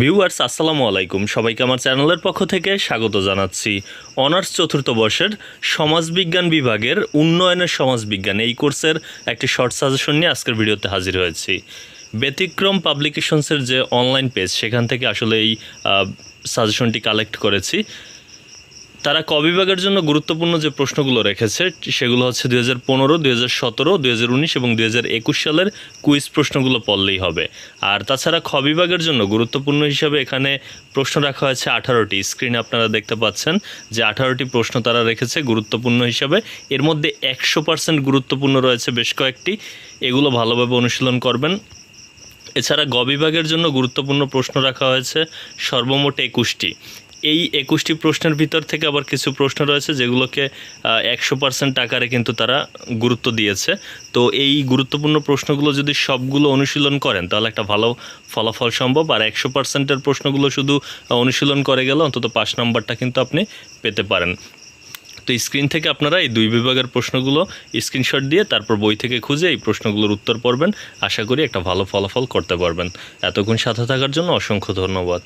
Viewers, আসসালামু আলাইকুম। সবাইকে আমার চ্যানেলের পক্ষ থেকে স্বাগত জানাচ্ছি। অনার্স চতুর্থ বর্ষের সমাজবিজ্ঞান বিভাগের উন্নয়নের সমাজবিজ্ঞান এই কোর্সের একটি শর্ট সাজেশন নিয়ে আজকের ভিডিওতে হাজির হয়েছি। ব্যতিক্রম পাবলিকেশনসের যে অনলাইন পেজ সেখান থেকে আসলে এই সাজেশনটি কালেক্ট করেছি। তারা ক বিভাগের জন্য গুরুত্বপূর্ণ যে প্রশ্নগুলো রেখেছে, সেগুলো হচ্ছে দুই হাজার পনেরো, দুই হাজার সতেরো, দুই হাজার উনিশ এবং দুই হাজার একুশ সালের কুইজ প্রশ্নগুলো পড়লেই হবে। আর তাছাড়া খ বিভাগের জন্য গুরুত্বপূর্ণ হিসাবে এখানে প্রশ্ন রাখা হয়েছে আঠারোটি। স্ক্রিনে আপনারা দেখতে পাচ্ছেন যে আঠারোটি প্রশ্ন তারা রেখেছে গুরুত্বপূর্ণ হিসাবে। এর মধ্যে একশো পার্সেন্ট গুরুত্বপূর্ণ রয়েছে বেশ কয়েকটি। এগুলো ভালোভাবে অনুশীলন করবেন। এছাড়া গ বিভাগের জন্য গুরুত্বপূর্ণ প্রশ্ন রাখা হয়েছে সর্বমোট একুশটি। এই একুশটি প্রশ্নের ভিতর থেকে আবার কিছু প্রশ্ন রয়েছে যেগুলোকে একশো পার্সেন্ট আকারে কিন্তু তারা গুরুত্ব দিয়েছে। তো এই গুরুত্বপূর্ণ প্রশ্নগুলো যদি সবগুলো অনুশীলন করেন, তাহলে একটা ভালো ফলাফল সম্ভব। আর একশো পার্সেন্টের প্রশ্নগুলো শুধু অনুশীলন করে গেলে অন্তত পাঁচ নম্বরটা কিন্তু আপনি পেতে পারেন। তো স্ক্রিন থেকে আপনারা এই দুই বিভাগের প্রশ্নগুলো স্ক্রিনশট দিয়ে তারপর বই থেকে খুঁজে এই প্রশ্নগুলোর উত্তর পড়বেন। আশা করি একটা ভালো ফলাফল করতে পারবেন। এতক্ষণ সাথে থাকার জন্য অসংখ্য ধন্যবাদ।